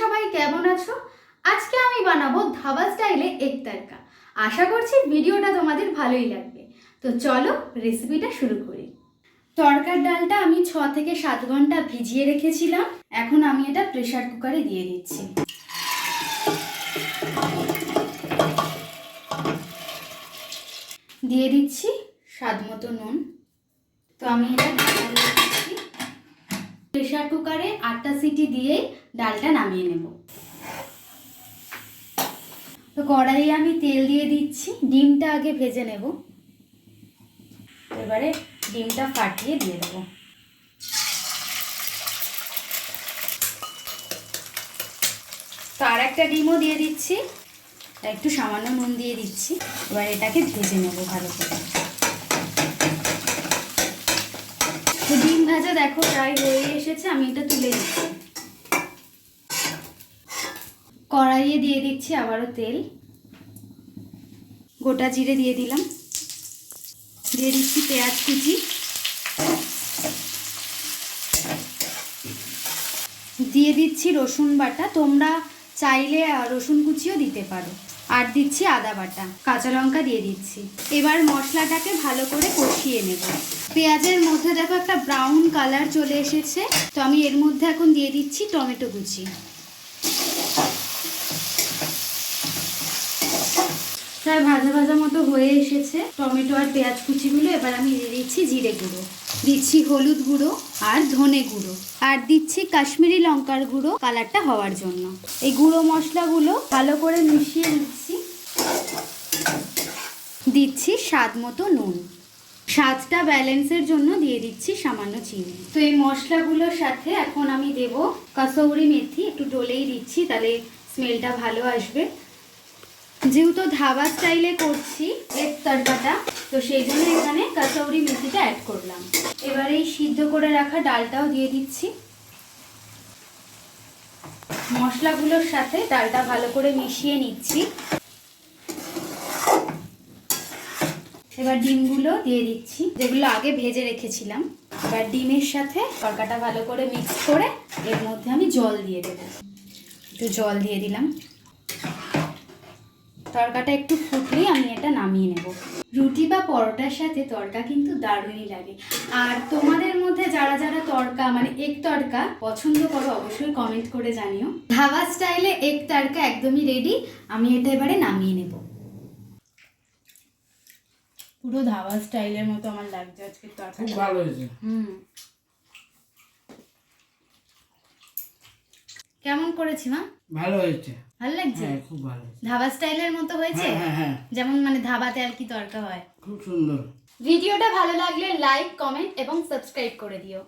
সবাই কেমন আছো? আজকে আমি বানাবো ধাবা স্টাইলে এগ তরকা। আশা করছি ভিডিওটা তোমাদের ভালোই লাগবে। তো চলো রেসিপিটা শুরু করি। তরকার ডালটা আমি ছ থেকে সাত ঘণ্টা ভিজিয়ে রেখেছিলাম। এখন আমি এটা প্রেসার কুকারে দিয়ে দিচ্ছি। দিয়ে দিচ্ছি স্বাদ মতো নুন। তো আমি এটা দিচ্ছি। প্রেসার কুকারে আটটা সিটি দিয়ে ডালটা নামিয়ে নেব। তো কড়াইয়ে আমি তেল দিয়ে দিচ্ছি, ডিমটা আগে ভেজে নেব। এবারে ডিমটা ফাটিয়ে দিয়ে দেবো। আর একটা ডিমও দিয়ে দিচ্ছি, একটু সামান্য নুন দিয়ে দিচ্ছি, এবার এটাকে ভেজে নেব ভালো করে তো ডিম ভাজা দেখো, প্রায় হয়ে এসেছে, আমি এটা তুলে দিচ্ছি কড়াইয়ে দিয়ে দিচ্ছি আবারও তেল। গোটা জিরে দিয়ে দিলাম। দিয়ে দিচ্ছি পেঁয়াজ কুচি। দিয়ে দিচ্ছি রসুন বাটা। তোমরা চাইলে রসুন কুচিও দিতে পারো। আর দিচ্ছি আদা বাটা, কাঁচা লঙ্কা দিয়ে দিচ্ছি। এবার মশলাটাকে ভালো করে কষিয়ে নেব। পেঁয়াজের মধ্যে দেখো একটা ব্রাউন কালার চলে এসেছে। তো আমি এর মধ্যে এখন দিয়ে দিচ্ছি টমেটো কুচি। প্রায় ভাজা ভাজা মতো হয়ে এসেছে। টমেটো আর পেঁয়াজ কুচিগুলো এবার আমি দিয়ে দিচ্ছি জিরে গুঁড়ো। দিচ্ছি হলুদ গুঁড়ো আর ধনে গুঁড়ো। আর দিচ্ছি কাশ্মীরি লঙ্কার গুঁড়ো কালারটা হওয়ার জন্য। এই গুঁড়ো মশলাগুলো ভালো করে মিশিয়ে নিচ্ছি। দিচ্ছি স্বাদ মতো নুন। স্বাদটা ব্যালেন্সের জন্য দিয়ে দিচ্ছি সামান্য চিনি। তো এই মশলাগুলোর সাথে এখন আমি দেব কাসৌরি মেথি। একটু ডলেই দিচ্ছি, তাহলে স্মেলটা ভালো আসবে। যেহেতু ধাবা স্টাইলে করছি এগ তরকাটা, তো সেই জন্য এখানে কাসৌরি মেথিটা অ্যাড করলাম। এবার এই সিদ্ধ করে রাখা ডালটাও দিয়ে দিচ্ছি। মশলাগুলোর সাথে ডালটা ভালো করে মিশিয়ে নিচ্ছি। এবার ডিমগুলো দিয়ে দিচ্ছি, যেগুলো আগে ভেজে রেখেছিলাম। এবার ডিমের সাথে তরকাটা ভালো করে মিক্স করে এর মধ্যে আমি জল দিয়ে দেবো। একটু জল দিয়ে দিলাম। তরকাটা একটু ফুটলেই আমি এটা নামিয়ে নেব। রুটি বা পরোটার সাথে তরকা কিন্তু দারুণই লাগে। আর তোমাদের মধ্যে যারা যারা তরকা মানে এগ তরকা পছন্দ করো অবশ্যই কমেন্ট করে জানিও। ধাবা স্টাইলে এক তরকা একদমই রেডি আমি এটা এবারে নামিয়ে নেব। পুরো ধাবা স্টাইলের মতো আমার লাগছে আজকে তরকা খুব ভালো হয়েছে। হুম। কেমন করেছি মা? ভালো হয়েছে। ভালো লাগছে? হ্যাঁ খুব ভালো ধাবা স্টাইলের মতো হয়েছে? হ্যাঁ হ্যাঁ যেমন মানে ধাবাতে আর কি তরকা হয়। খুব সুন্দর। ভিডিওটা ভালো লাগলে লাইক কমেন্ট এবং সাবস্ক্রাইব করে দিও।